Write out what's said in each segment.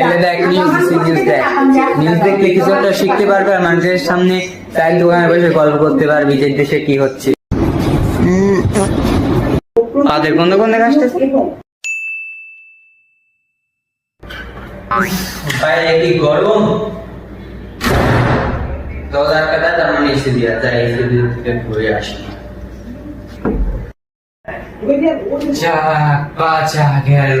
এটা দেখ news news দেখ। নিউজ দেখলে কিছু একটা শিখতে পারবে আর মানুষের সামনে চায়ের দোকানে বসে গল্প করতে পারবি যে দেশে কি হচ্ছে। তাদের কোন কোন দিকে আসতেছে বাইরে কি গরম? হাজার টাকা তার মানে এসে দিয়া যাই এসে দিয়ে থেকে ঘুরে আসি। যা বাঁচা গেল।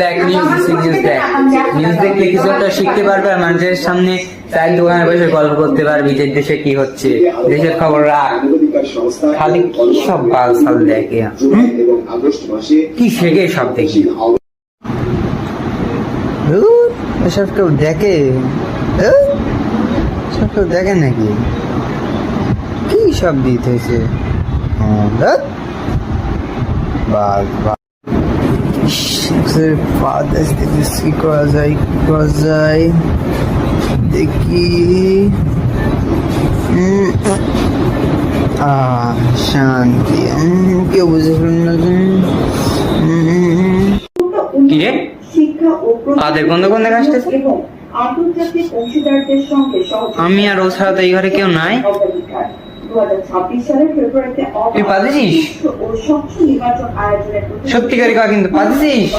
দেখ নিউজ নিউজ দেখ। নিউজ দেখলে কিছু একটা শিখতে পারবে আর মানুষের সামনে চায়ের দোকানে বসে গল্প করতে পারবি যে দেশে কি হচ্ছে দেশের খবর রাখ। খালি কি সব বালসাল দেখে। কি শেখে সব দেখি? এসব কেউ দেখে? কেউ দেখে নাকি? কি সব দিতেছে বাল বাল পাত আসতে কি করা যায় কি করা যায়? দেখি। আহ শান্তি। কেউ বুঝে ফেলল না যে। কি রে? শিক্ষা ও তাদের কোন কোন আন্তর্জাতিক অংশীদারদের সঙ্গে আমি আর ও ছাড়া তো এই ঘরে কেউ নাই। সত্যিকারী কিন্তু পাচ্ছিস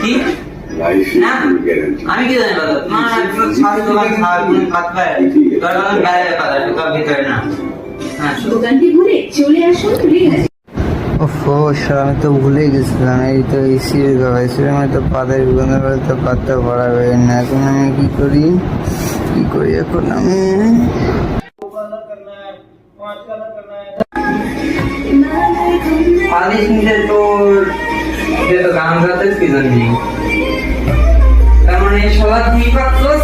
কি? না আমি কি জানি না। হ্যাঁ দোকানটি ঘুরে চলে আসুন রিহাজ স্যার, আমি তো ভুলে গেছিলাম। এই তো এসি বাবা এসি আমি তো পাতার দোকানে করে তো পাতা পড়া হয়ে না। এখন আমি কি করি? কি করি এখন আমি? তোর মানে সবার কি পাচ্ছিস